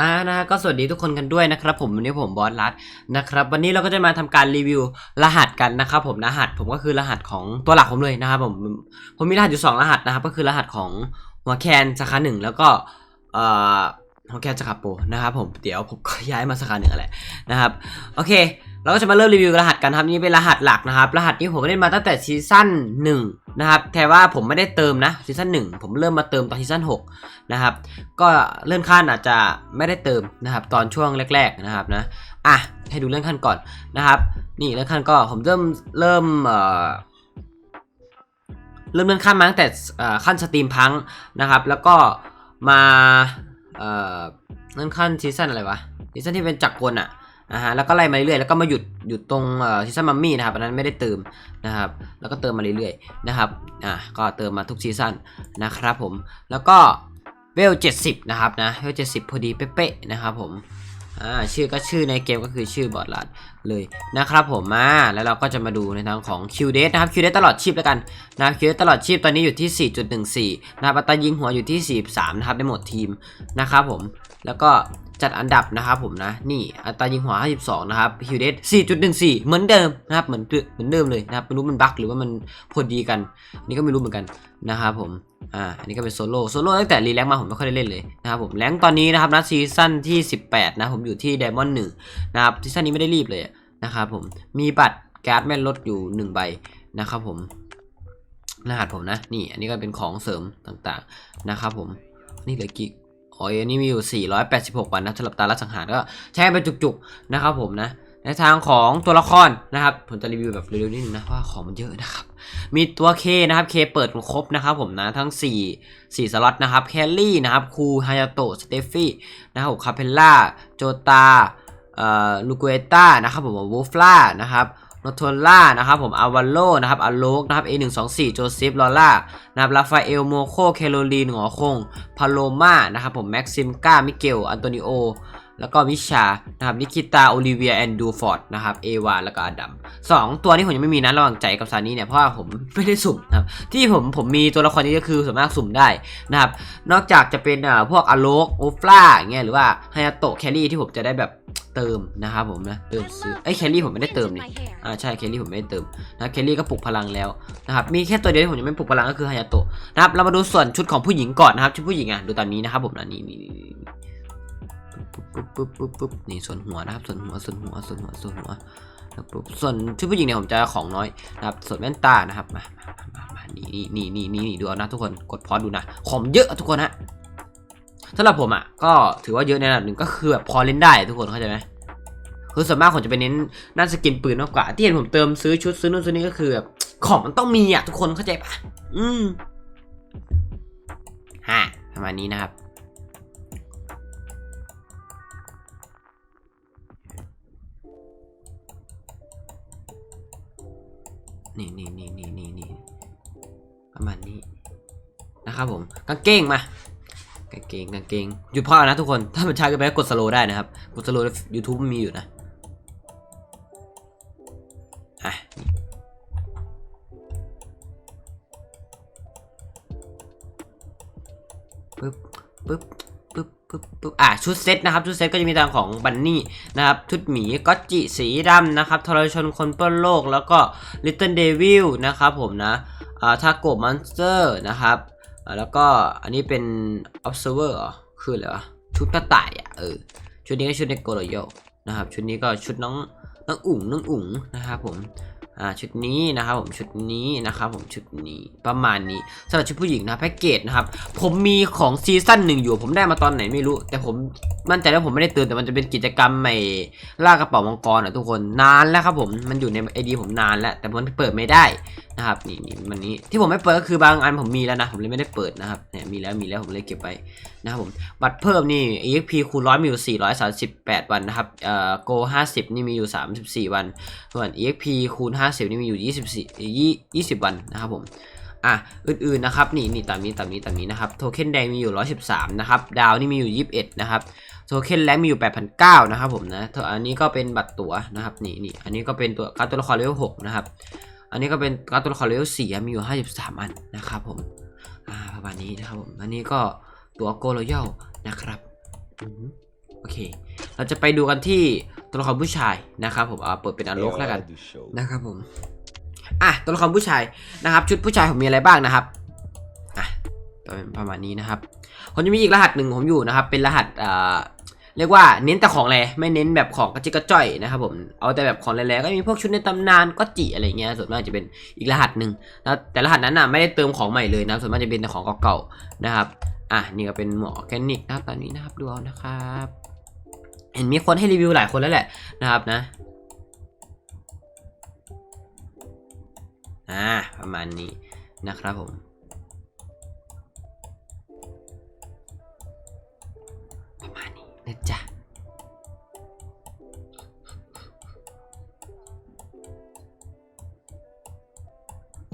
อ่านะก็สวัสดีทุกคนกันด้วยนะครับผมวันนี้ผมบอสรัตนะครับวันนี้เราก็จะมาทำการรีวิวรหัสกันนะครับผมรหัสผมก็คือรหัสของตัวหลักผมเลยนะครับผมผมมีรหัสอยู่สองรหัสนะครับก็คือรหัสของหัวแคนสาขาหนึ่งแล้วก็เอ่อหัวแคนสาขาโปรนะครับผมเดี๋ยวผมก็ย้ายมาสาขาหนึ่งแหละนะครับโอเค เราก็จะมาเริ่มรีวิวรหัสกันครับนี่เป็นรหัสหลักนะครับ รหัสนี้ผมเล่นมาตั้งแต่ซีซั่นหนึ่งนะครับแต่ว่าผมไม่ได้เติมนะซีซั่นหนึ่งผมเริ่มมาเติมตอนซีซั่นหกนะครับก็เลื่อนขั้นอาจจะไม่ได้เติมนะครับตอนช่วงแรก ๆนะครับนะอะให้ดูเลื่อนขั้นก่อนนะครับนี่เลื่อนขั้นก็ผมเริ่มเริ่มเอ่อเริ่มเลื่อนขั้นมาตั้งแต่ขั้นสตรีมพังนะครับ แล้วก็มาเอ่อเลื่อนขั้นซีซั่นอะไรวะซีซั่นที่เป็นจักรกลอะ นะฮะแล้วก็ไล่มาเรื่อยๆแล้วก็มาหยุดหยุดตรงซีซั่นมัมมี่นะครับอันนั้นไม่ได้เติมนะครับแล้วก็เติมมาเรื่อยๆนะครับอะก็เติมมาทุกซีซั่นนะครับผมแล้วก็เวล 70 นะครับนะเวล 70 พอดีเป๊ะๆนะครับผมอ่าชื่อก็ชื่อในเกมก็คือชื่อบอดลัดเลยนะครับผมมาแล้วเราก็จะมาดูในทางของ Q d a t นะครับ Q d a t ตลอดชีพแล้วกันนะครับ Q d a t ตลอดชีพตอนนี้อยู่ที่ 4.14 นะครับอัตรายิงหัวอยู่ที่ 43 นะครับในหมดทีมนะครับผมแล้วก็ จัดอันดับนะครับผมนะ นี่อัตรายิงหัว 52 นะครับ Q d a t 4.14 เหมือนเดิมนะครับ เหมือนเหมือนเดิมเลยนะครับ ไม่รู้มันบั๊กหรือว่ามันพอดีกัน อันนี่ก็ไม่รู้เหมือนกันนะครับผม อ่า อันนี้ก็เป็นโซโล่ โซโล่ตั้งแต่รีแลงค์มาผมไม่ค่อยได้เล่นเลยนะครับผม แรงตอนนี้นะครับนะซีซั่นที่ 18 นะผมอยู่ที่ไดมอนด์หนึ่งนะครับ ซีซั่นนี้ไม่ได้รีบเลยนะครับผม มีบัตรการ์ดแม่นลดอยู่ 1 ใบนะครับผม รหัสผมนะ นี่ อันนี้ก็เป็นของเสริมต่างๆนะครับผม นี่เหลือกี่ อ๋ออันนี้มีอยู่ 486 วันนะสำหรับตาลัสังหารก็ใช้ไปจุกๆนะครับผมนะ ในทางของตัวละครนะครับ ผมจะรีวิวแบบเร็วๆนิดนึงนะเพราะว่าของมันเยอะนะครับ มีตัวเคนะครับเคเปิดครบนะครับผมนะทั้ง 4 4สล็อตนะครับแคลรี่นะครับคูฮายาโตะสเตฟฟี่นะครับคาเพลล่าโจตาเอ่อลูเกต้านะครับผมวูฟล่านะครับ โนโทล่านะครับผมอาวาโลนะครับอโลกนะครับ A124 โจเซฟลอล่านะครับลาฟาเอลโมโค เคโรลีนหงอคงพาโลมานะครับผมแม็กซิมก้ามิเกล อันโตนิโอ แล้วก็วิชานะครับนิคิตาโอลิเวียแอนดูฟอร์ดนะครับเอวาแล้วก็อดัมสองตัวนี้ผมยังไม่มีนะระหว่างใจกับซานี่เนี่ยเพราะว่าผมไม่ได้สุ่มนะครับที่ผมผมมีตัวละครนี้ก็คือส่วนมากสุ่มได้นะครับนอกจากจะเป็นอ่าพวกอโลกโอฟล่าเงี้ยหรือว่าฮายาโตะแคลรี่ที่ผมจะได้แบบเติมนะครับผมนะเติมซื้อไอ้แคลรี่ผมไม่ได้เติมนี่อ่าใช่แคลรี่ผมไม่ได้เติมนะแคลรี่ก็ปลุกพลังแล้วนะครับมีแค่ตัวเดียวที่ผมยังไม่ปลุกพลังก็คือฮายาโตะนะครับเรามาดูส่วนชุดของผู้หญิงก่อนนะครับชุดผู้หญิงอะดูตามนี้นะครับผมนะนี่นี่นี่นี่ ปุ๊บปุ๊บปุ๊บปุ๊บนี่ส่วนหัวนะครับ ส่วนหัว ส่วนหัว ส่วนหัว ส่วนหัวปุ๊บ ส่วนชุดผู้หญิงเนี่ยผมจะของน้อยนะครับ ส่วนแว่นตานะครับ มามามานี่นี่นี่นี่นี่ดูเอานะทุกคน กดพอดูนะ ของเยอะทุกคนฮะสำหรับผมอะ ก็ถือว่าเยอะในระดับหนึ่งก็คือแบบพอเล่นได้ทุกคนเข้าใจไหมคือส่วนมากผมจะไปเน้นด้าสกินปืนมากกว่า ที่เห็นผมเติมซื้อชุดซื้อนู่นซื้อนี่ก็คือแบบของมันต้องมีอะทุกคนเข้าใจปะอืมฮะประมาณนี้นะครับ นี่นี่นี่นี่นี่นี่ประมาณนี้นะครับผมกางเกงมากางเกงกางเกงหยุดพอนะทุกคนถ้ามันช้าเกินไปก็กดสโลได้นะครับ กดสโลยูทูบมีอยู่นะอะปึ๊บปึ๊บ ปึ๊บปึ๊บอะชุดเซตนะครับชุดเซตก็จะมีทางของบันนี่นะครับชุดหมีก็จิสีดำนะครับทรชนคนเปื้นโลกแล้วก็ลิตเติ้ลเดวิลนะครับผมนะอ่าทาโกมอนสเตอร์นะครับแล้วก็อันนี้เป็น observer เหรอคืออะไรวะชุดกระต่ายอะเออชุดนี้ก็ชุดในโกโรโยนะครับชุดนี้ก็ชุดน้องน้องอุ๋งน้องอุ๋งนะครับผม อ่าชุดนี้นะครับผมชุดนี้นะครับผมชุดนี้ประมาณนี้สำหรับชุดผู้หญิงนะแพ็กเกจนะครับผมมีของซีซั่นหนึ่งอยู่ ผมได้มาตอนไหนไม่รู้ แต่ผมมั่นใจว่าผมไม่ได้เตือนแต่มันจะเป็นกิจกรรมใหม่ล่ากระเป๋ามังกรอะทุกคนนานแล้วครับผมมันอยู่ในไอดีผมนานแล้ว แต่ผมเปิดไม่ได้นะครับนี่นี่มันนี้ที่ผมไม่เปิดก็คือบางอันผมมีแล้วนะผมเลยไม่ได้เปิดนะครับเนี่ยมีแล้วมีแล้วผมเลยเก็บไว้นะครับผมบัตรเพิ่มนี่ EXP คูณร้อยมีอยู่ 438 วันนะครับเอ่อ Go 50 นี่มีอยู่ 34 วันส่วน EXP คูณ50 นี่มีอยู่ 24 20 วันนะครับผมอะอื่นๆนะครับนี่นี่ตามนี้ตามนี้ตามนี้นะครับโทเค็นแดงมีอยู่ 113 นะครับ ดาวนี่มีอยู่ 21 นะครับโทเค็นแรงมีอยู่8,009นะครับผมนะอันนี้ก็เป็นบัตรตั๋วนะครับนี่นี่อันนี้ก็เป็นตัวการ์ดตัวละครเลเวล6นะครับอันนี้ก็เป็นการ์ดตัวละครเลเวล4มีอยู่ 53 อันนะครับผมอ่าประมาณนี้นะครับผมอันนี้ก็ตัวโกลโรยัลนะครับอือหือเราจะไปดูกันที่ ตัวละครผู้ชายนะครับผมเอาเปิดเป็นอารกแล้วกัน do show. นะครับผมอะตัวละครผู้ชายนะครับ ชุดผู้ชายผมมีอะไรบ้างนะครับอะเป็นประมาณนี้นะครับผมจะมีอีกรหัสหนึ่งผมอยู่นะครับ เป็นรหัสอ่าเรียกว่าเน้นแต่ของแรไม่เน้นแบบของกระจิกกระจ่อยนะครับผมเอาแต่แบบของแรงๆก็มีพวกชุดในตำนานก็จิอะไรเงี้ยส่วนมากจะเป็นอีกรหัสหนึ่งนะแต่รหัสนั้นน่ะไม่ได้เติมของใหม่เลยนะส่วนมากจะเป็นแต่ของเก่าๆนะครับอะนี่ก็เป็นหมวกออร์แกนิกนะครับตอนนี้นะครับดูเอานะครับ เห็นมีคนให้รีวิวหลายคนแล้วแหละนะครับนะอ่าประมาณนี้นะครับผมประมาณนี้นะจ๊ะ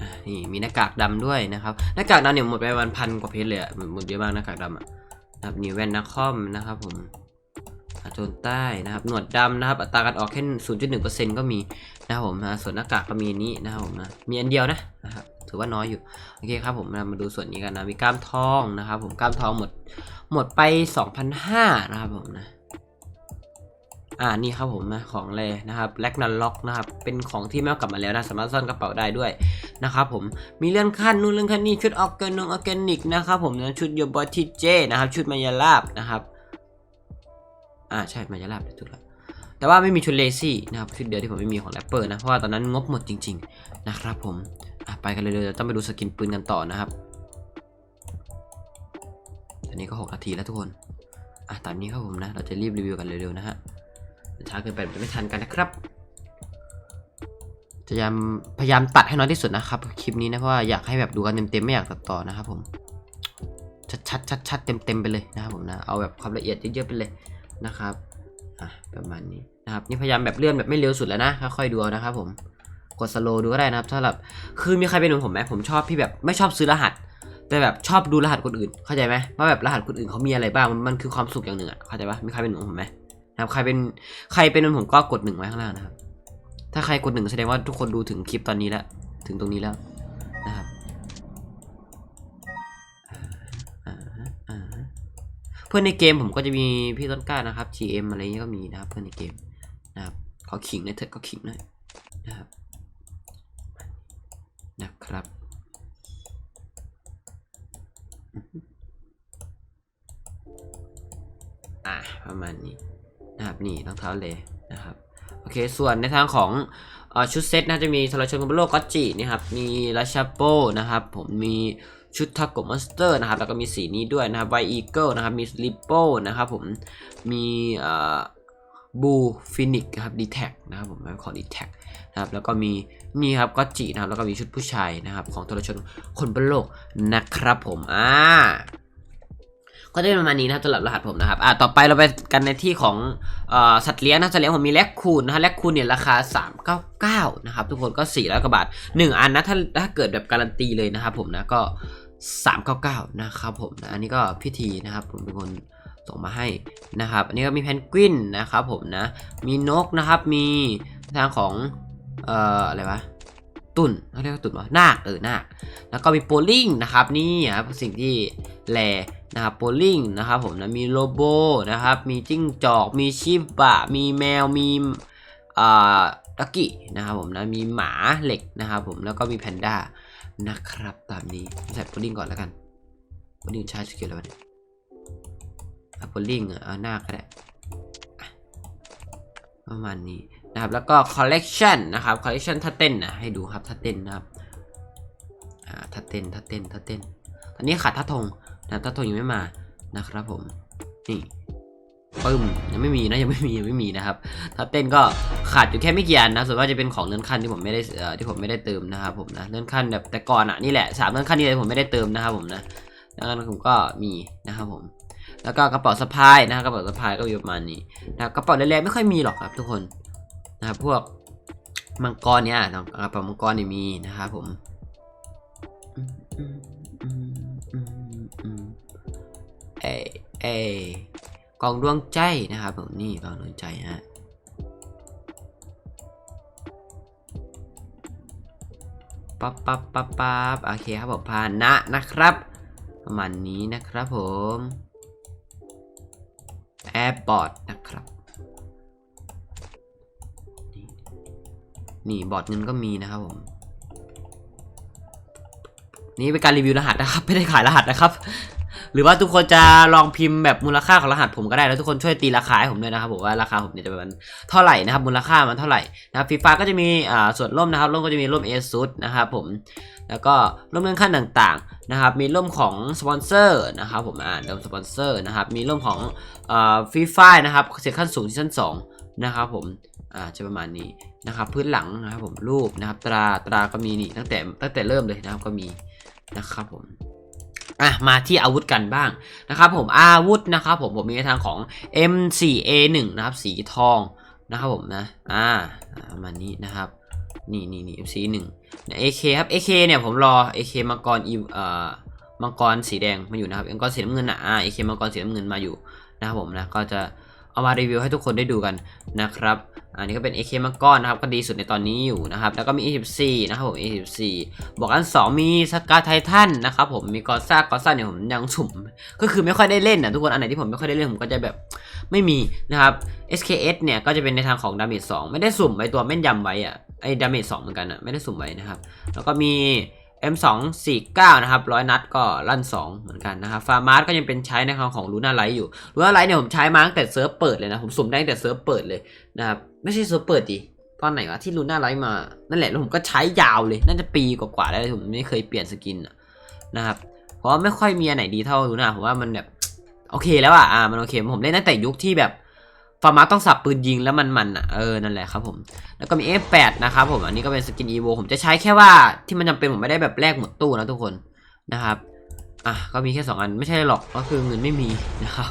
อะนี่มีหน้ากากดำด้วยนะครับหน้ากากดำเนี่ยหมดไปวันพันกว่าเพชรเลยอะหมดเยอะมากหน้ากากดำอะนะครับนี่แว่นนักคอมนะครับผมอา โจนใต้นะครับ หนวดดำนะครับ อัตราการออกแค่0.1%ก็มีนะครับผมนะส่วนหน้ากากก็มีนี้นะครับผมนะมีอันเดียวนะนะครับถือว่าน้อยอยู่โอเคครับผมนะมาดูส่วนนี้กันนะมีกล้ามทองนะครับ ผมกล้ามทองหมดหมดไป2,500นะครับผมนะอ่านี่ครับผมนะของเลยนะครับแลกนันล็อกนะครับเป็นของที่ไม่กลับมาแล้วนะสามารถซ่อนกระเป๋าได้ด้วยนะครับผมมีเลื่อนขั้นนู่นเลื่อนขั้นนี่ชุดออร์แกนงออร์แกนิกนะครับผมนะชุดโยบอทีเจนะครับชุดมายาลาบนะครับ อ่าใช่มายาลาบถูกแล้วแต่ว่าไม่มีชุดเลซี่นะครับชุดเดียวที่ผมไม่มีของแรปเปอร์นะเพราะว่าตอนนั้นงบหมดจริง ๆ นะครับผมอะไปกันเลยเดี๋ยวต้องไปดูสกินปืนกันต่อนะครับตอนนี้ก็6นาทีแล้วทุกคนอะตามนี้ครับผมนะ เราจะรีบรีวิวกันเร็วๆนะฮะช้าเกินไปจะไม่ทันกันนะครับจะพยายามพยายามตัดให้น้อยที่สุดนะครับคลิปนี้นะเพราะว่าอยากให้แบบดูกันเต็มๆไม่อยากตัดต่อนะครับผมชัดๆชัดๆเต็มๆไปเลยนะครับผมนะเอาแบบความละเอียดเยอะๆไปเลย นะครับอะประมาณนี้นะครับนี่พยายามแบบเลื่อนแบบไม่เร็วสุดแล้วนะค่อยๆดูเอานะครับผมกดสโลดูก็ได้นะครับสำหรับคือมีใครเป็นเหมือนผมไหมผมชอบที่แบบไม่ชอบซื้อรหัส แต่แบบชอบดูรหัสคนอื่น เข้าใจไหมว่าแบบรหัสคนอื่นเขามีอะไรบ้างมันมันคือความสุขอย่างหนึ่งอะเข้าใจปะมีใครเป็นเหมือนผมไหมนะครับใครเป็นใครเป็นเหมือนผมก็กดหนึ่งไว้ข้างล่างนะครับถ้าใครกดหนึ่งแสดงว่าทุกคนดูถึงคลิปตอนนี้แล้วถึงตรงนี้แล้วนะครับ เพื่อนในเกมผมก็จะมีพี่ต้นกล้านะครับ GM อะไรเงี้ยก็มีนะครับ เพื่อนในเกมนะครับขาขิงในอยเถิดก็ขิงหน่อยนะครับนะครับอะประมาณนี้นะครับนี่รองเท้าเลยนะครับโอเคส่วนในทางของอชุดเซตนะจะมีทรชนกุมโลก็จินะครับมีราชาโปนะครับผมมี ชุดทาโกมอนสเตอร์นะครับ แล้วก็มีสีนี้ด้วยนะครับไวอีเกิลนะครับ มีลิปโป้นะครับผม มีบูฟินิกนะครับดีแท็กนะครับผมของดีแท็กนะครับ แล้วก็มีนี่ครับก็จินะครับ แล้วก็มีชุดผู้ชายนะครับ ของทรชนคนบนโลกนะครับผม อ่า ก็จะเป็นประมาณนี้นะครับสำหรับรหัสผมนะครับ อ่าต่อไปเราไปกันในที่ของอสัตว์เลี้ยงนะสัตว์เลี้ยงผมมีแลคคูนนะฮะแลคคูนเนี่ยราคา 399 นะครับ ทุกคนก็400กว่าบาท 1 อันนะถ้าถ้าเกิดแบบการันตีเลยนะครับผมนะก็ 399 นะครับผมนะอันนี้ก็พิธีนะครับผมเป็นคนส่งมาให้นะครับ อันนี้ก็มีแพนกวินนะครับผมนะ มีนกนะครับ มีทางของ เอ่อ อะไรวะ ตุ่นเขาเรียกว่าตุ่นวะนาคเออนาคแล้วก็มีโปลิงนะครับนี่ครับสิ่งที่แลนะครับโปลิงนะครับผมนะ มีโลโบนะครับ มีจิ้งจอก มีชิบะ มีแมว มี อ่า ดักกี้นะครับผมนะมีหมาเหล็กนะครับผมแล้วก็มีแพนด้านะครับตามนี้ใส่โปลิงก่อนแล้วกันโปลิงใช้สกิลอะไรวะเนี่ยอะโปลิงเอาหน้าก็ได้ประมาณนี้นะครับแล้วก็คอลเลกชันนะครับคอลเลกชันท่าเต้นนะให้ดูครับท่าเต้นนะครับอ่าท่าเต้นท่าเต้นท่าเต้นตอนนี้ขาดท่าทงนะท่าทงยังไม่มานะครับผมนี่ ปึ้มยังไม่มีนะยังไม่มียังไม่มีนะครับท่าเต้นก็ขาดอยู่แค่ไม่กี่อันนะส่วนมากจะเป็นของเลื่อนขั้นที่ผมไม่ได้เอ่อที่ผมไม่ได้เติมนะครับผมนะเลื่อนขั้นแบบแต่ก่อนอะนี่แหละสามเลื่อนขั้นนี้เลยผมไม่ได้เติมนะครับผมนะแล้วก็ผมก็มีนะครับผม แล้วก็กระเป๋าสะพายนะกระเป๋าสะพายก็มีประมาณนี้นะกระเป๋าเล็กๆไม่ค่อยมีหรอกครับทุกคนนะครับพวกมังกรเนี่ยกระเป๋ามังกรเนี่ยมีนะครับผมอืมอืมอืมอืมอืมเอเอ กองดวงใจนะครับผมนี่กองดวงใจฮะปั๊บปั๊บปั๊บปั๊บโอเคครับผมพานนะนะครับ ประมาณนี้นะครับผมแอร์บอร์ดนะครับ นี่บอร์ดเงินก็มีนะครับผมนี่เป็นการรีวิวรหัสนะครับ ไม่ได้ขายรหัสนะครับ หรือว่าทุกคนจะลองพิมพ์แบบมูลค่าของรหัสผมก็ได้แล้วทุกคนช่วยตีราคาให้ผมด้วยนะครับผมว่าราคาผมเนี่ยจะเป็นเท่าไหร่นะครับมูลค่ามันเท่าไหร่นะครับฟีฟ่าก็จะมีอ่าส่วนร่มนะครับร่มก็จะมีร่มเอซุสนะครับผมแล้วก็ร่มเลื่อนขั้นต่างๆนะครับมีร่มของสปอนเซอร์นะครับผมอ่าร่มสปอนเซอร์นะครับมีร่มของอ่าฟีฟ่านะครับเซสขั้นสูงที่ชั้นสองนะครับผมอ่าจะประมาณนี้นะครับพื้นหลังนะครับผมรูปนะครับตราตราก็มีนี่ตั้งแต่ตั้งแต่เริ่มเลยนะครับก็มีนะครับผม อะมาที่อาวุธกันบ้างนะครับผมอาวุธนะครับผมผมมีทางของ M4A1 นะครับสีทองนะครับผมนะอ่าอ่าประมานี้นะครับนี่นี่นี่ M4A1 เนี่ย AK ครับ AK เนี่ยผมรอ AK มังกรอีเอ่อมังกรสีแดงมาอยู่นะครับมังกรสีน้ำเงินอะอ่า AK มังกรสีน้ำเงินมาอยู่นะครับผมนะก็จะ เอามารีวิวให้ทุกคนได้ดูกันนะครับอันนี้ก็เป็น AK มังกรนะครับก็ดีสุดในตอนนี้อยู่นะครับแล้วก็มี A14 นะครับผม A14 บอกอันสองมีสกาไททันนะครับผมมีกอซ่ากอซ่าเนี่ยผมยังสุ่มก็คือไม่ค่อยได้เล่นนะทุกคนอันไหนที่ผมไม่ค่อยได้เล่นผมก็จะแบบไม่มีนะครับ SKS เนี่ยก็จะเป็นในทางของดาเมจ2ไม่ได้สุ่มไอตัวแม่นยำไว้อะไอ้ดาเมจ2เหมือนกันอะไม่ได้สุ่มไว้นะครับแล้วก็มี M249 นะครับร้อยนัดก็ลั่น 2 เหมือนกันนะครับฟาร์มาร์ก็ยังเป็นใช้ในทางของลูน่าไลท์อยู่ลูน่าไลท์เนี่ยผมใช้มาตั้งแต่เซิร์ฟเปิดเลยนะ ผมสุ่มได้ตั้งแต่เซิร์ฟเปิดเลยนะครับ ไม่ใช่เซิร์ฟเปิดดิ ตอนไหนวะที่ลูน่าไลท์มา นั่นแหละแล้วผมก็ใช้ยาวเลย น่าจะปีกว่าๆแล้วผมไม่เคยเปลี่ยนสกินนะครับ เพราะไม่ค่อยมีอันไหนดีเท่าลูน่าผมว่ามันแบบโอเคแล้วอะอ่ามันโอเค ผมเล่นตั้งแต่ยุคที่แบบ ฟาร์มาต้องสับปืนยิงแล้วมันมันอะเออนั่นแหละครับผมแล้วก็มี F8 นะครับผมอันนี้ก็เป็นสกินอีโวผมจะใช้แค่ว่าที่มันจำเป็นผมไม่ได้แบบแลกหมดตู้นะทุกคนนะครับอะก็มีแค่ 2 อันไม่ใช่หรอกก็คือเงินไม่มีนะครับ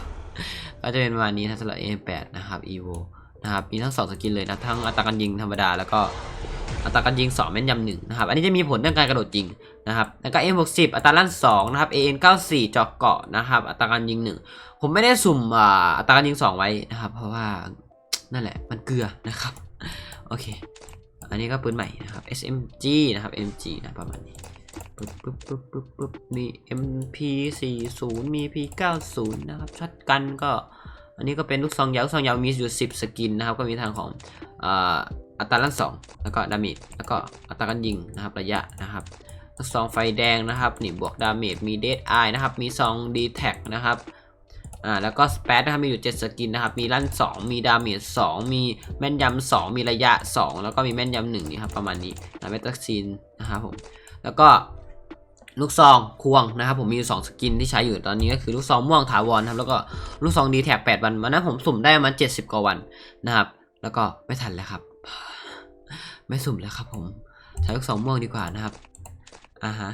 ก็จะเป็นประมาณนี้นะสำหรับ F8 นะครับ EVO นะครับมีทั้งสองสกินเลยนะ ทั้งอัตราการยิงธรรมดาแล้วก็ อัตราการยิง 2 แม่นยำหนึ่งนะครับ อันนี้จะมีผลเรื่องการกระโดดยิงนะครับ แล้วก็ M60 อัตราลั่น2นะครับ AN94 เจาะเกาะนะครับ อัตราการยิง 1 ผมไม่ได้สุ่มอ่าอัตราการยิง 2 ไว้นะครับ เพราะว่านั่นแหละมันเกลือนะครับ โอเค อันนี้ก็ปืนใหม่นะครับ SMG นะครับ MG นะประมาณนี้ปึ๊บปึ๊บปึ๊บปึ๊บปึ๊บมี MP40 มี P90 นะครับช็อตกันก็ อันนี้ก็เป็นลูกซองยาวลูกซองยาวมีอยู่ 10 สกินนะครับ ก็มีทางของอ่า อัตราลั่น2แล้วก็ดาเมจแล้วก็อัตราการยิงนะครับระยะนะครับลูกซองไฟแดงนะครับนี่บวกดาเมจมีเด d ไอนะครับมีซองดีแท็กนะครับอ่าแล้วก็สเปซนะครับมีอยู่ 7 สกินนะครับมีลั่น 2 มีดาเมจ2มีแม่นยำ2มีระยะ 2 แล้วก็มีแม่นยำ1นี่ครับประมาณนี้นะเมตาซีนนะครับผมแล้วก็ลูกซองควงนะครับผมมีอยู่ 2 สกินที่ใช้อยู่ตอนนี้ก็คือลูกซองม่วงถาวรนะครับแล้วก็ลูกซองดีแท็ก8วันวันนั้นผมสุ่มได้มา 70 กว่าวันนะครับแล้วก็ไม่ทันแล้วครับ ไม่สุ่มแล้วครับผมใช้ลูกซองม่วงดีกว่านะครับอ่าฮะ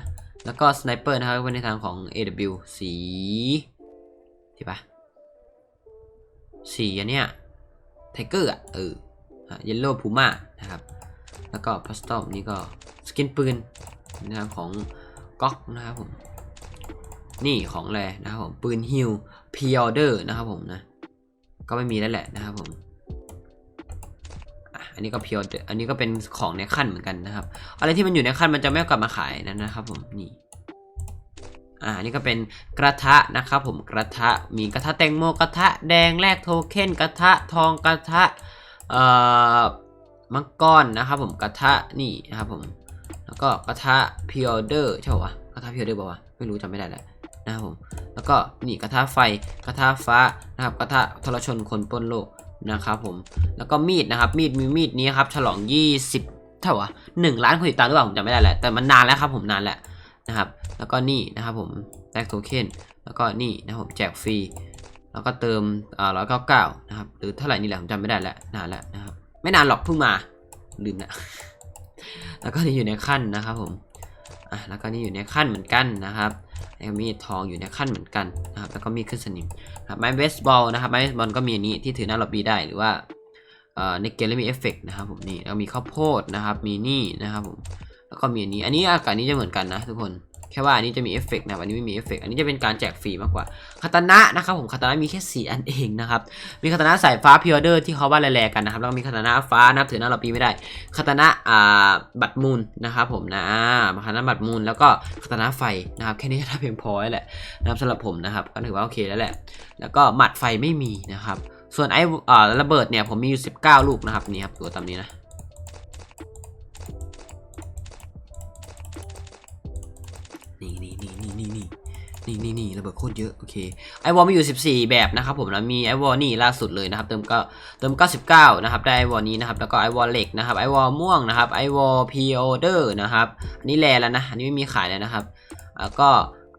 แล้วก็สไนเปอร์นะครับเป็นในทางของ AW สีที่ปะสีอันเนี้ยไทเกอร์อะเออเยลโล่พูม่านะครับ แล้วก็พัสตอมนี่ก็สกินปืนในทางของก๊อกนะครับผมนี่ของแรนะครับผมปืนฮิลพีออเดอร์นะครับผมนะก็ไม่มีแล้วแหละนะครับผม อันนี้ก็พิออเดอร์อันนี้ก็เป็นของในขั้นเหมือนกันนะครับ อะไรที่มันอยู่ในขั้นมันจะไม่กลับมาขายนั่นนะครับ ผมนี่อ่านี่ก็เป็นกระทะนะครับผมกระทะมีกระทะแตงโมกระทะแดงแลกโทเค็นกระทะทองกระทะเอ่อมังกรนะครับผมกระทะนี่นะครับผมแล้วก็กระทะพิออเดอร์ใช่ป่าวะกระทะพิออเดอร์ป่าวะไม่รู้จำไม่ได้แล้วนะครับผมแล้วก็นี่กระทะไฟกระทะฟ้านะครับกระทะทรชนคนป้นโลก นะครับผมแล้วก็มีดนะครับมีดมีมีดนี้ครับฉลอง 20 เท่าไหร่หนึ่งล้านคนติดตามหรือเปล่าผมจำไม่ได้แหละแต่มันนานแล้วครับผมนานแล้วนะครับ แล้วก็นี่นะครับผมแลกโทเค็นแล้วก็นี่นะครับผมแจกฟรีแล้วก็เติมอ่าร้อยเก้าเก้านะครับหรือเท่าไหร่นี่แหละผมจำไม่ได้แล้วนานแล้วนะครับ ไม่นานหรอกเพิ่งมาลืมนะแล้วก็นี่อยู่ในขั้นนะครับผม อะแล้วก็นี่อยู่ในขั้นเหมือนกันนะครับแล้วก็มีทองอยู่ในขั้นเหมือนกันนะครับแล้วก็มีขึ้นสนิมครับไม้เบสบอลนะครับไม้เบสบอลก็มีอันนี้ที่ถือหน้าล็อบบี้ได้หรือว่าเอ่อในเกมแล้วมีเอฟเฟกต์นะครับผมนี่แล้วมีข้าวโพดนะครับมีนี่นะครับผมแล้วก็มีอันนี้อันนี้อากาศนี้จะเหมือนกันนะทุกคน แค่ว่าอันนี้จะมีเอฟเฟกต์นะอันนี้ไม่มีเอฟเฟกต์อันนี้จะเป็นการแจกฟรีมากกว่าคาตานะนะครับผมคาตานะมีแค่สี่อันเองนะครับมีคาตานะสายฟ้าพิออเดอร์ที่เขาว่าแร่ๆกันนะครับแล้วก็มีคาตานะฟ้านับถือหน้าเราปีไม่ได้คาตานะอ่าบัตรมูลนะครับผมนะคาตานะบัตรมูลแล้วก็คาตานะไฟนะครับแค่นี้ก็น่าเพียงพอแล้วแหละนะครับสำหรับผมนะครับก็ถือว่าโอเคแล้วแหละ แล้วก็หมัดไฟไม่มีนะครับส่วนไอ้อ่าระเบิดเนี่ยผมมีอยู่ 19 ลูกนะครับนี่ครับตัวตามนี้นะ นี่นี่นี่นี่นี่นี่นี่นี่ระเบิดโคตรเยอะโอเคไอวอลมีอยู่ 14 แบบนะครับผมนะมีไอวอลนี่ล่าสุดเลยนะครับเติมก็เติม 99 นะครับได้ไอวอลนี้นะครับแล้วก็ไอวอลเหล็กนะครับไอวอลม่วงนะครับไอวอลพีออเดอร์นะครับอันนี้แลแล้วนะอันนี้ไม่มีขายแล้วนะครับแล้วก็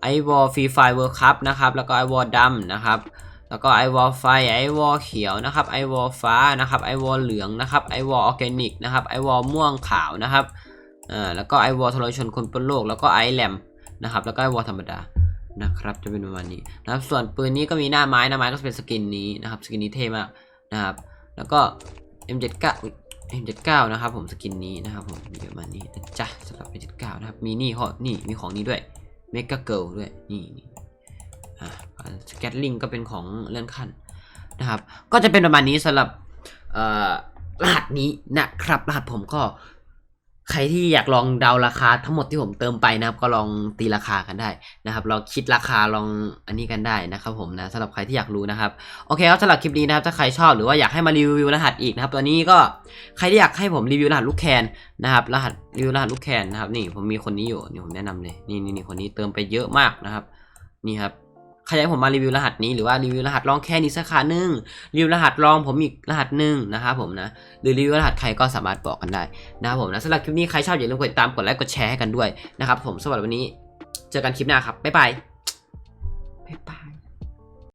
ไอวอลฟรีไฟเวิร์คัพนะครับแล้วก็ไอวอลดำนะครับแล้วก็ไอวอลไฟไอวอลเขียวนะครับไอวอลฟ้านะครับไอวอลเหลืองนะครับไอวอลออร์แกนิกนะครับไอวอลม่วงขาวนะครับอ่าแล้วก็ไอวอลทรชนคนบนโลกแล้วก็ไอแลม นะครับ แล้วก็ไอวอลธรรมดานะครับ จะเป็นประมาณนี้นะครับ ส่วนปืนนี้ก็มีหน้าไม้หน้าไม้ก็จะเป็นสกินนี้นะครับ สกินนี้เท่มากนะครับ แล้วก็ M79 M79 นะครับผมสกินนี้นะครับผมมีประมาณนี้นะจ๊ะสำหรับ M79 นะครับ มีนี่ข้อนี่มีของนี้ด้วยเมก a เกิลด้วยนี่นี่อ่าสแกตลิงก็เป็นของเลื่อนขั้นนะครับ ก็จะเป็นประมาณนี้สำหรับเอ่อรหัสนี้นะครับ รหัสผมก็ ใครที่อยากลองเดาราคาทั้งหมดที่ผมเติมไปนะครับ ก็ลองตีราคากันได้นะครับลองคิดราคาลองอันนี้กันได้นะครับผมนะสำหรับใครที่อยากรู้นะครับโอเคครับสำหรับคลิปนี้นะครับถ้าใครชอบหรือว่าอยากให้มารีวิวรหัสอีกนะครับตัวนี้ก็ใครที่อยากให้ผมรีวิวรหัสลูกแคนนะครับรหัสรีวิวรหัสลูกแคนนะครับนี่ผมมีคนนี้อยู่นี่ผมแนะนำเลยนี่นี่นี่คนนี้เติมไปเยอะมากนะครับ นี่ครับ ใครอยากผมมารีวิวรหัสนี้หรือว่ารีวิวรหัสลองแค่นี้สักครั้งหนึ่งรีวิวรหัสลองผมอีกรหัสหนึ่งนะครับผมนะหรือรีวิวรหัสใครก็สามารถบอกกันได้นะครับผมนะสำหรับคลิปนี้ใครชอบอย่าลืมกดติดตามกดไลค์กดแชร์ให้กันด้วยนะครับผมสำหรับวันนี้ เจอกันคลิปหน้าครับบ๊ายบายบ๊ายบาย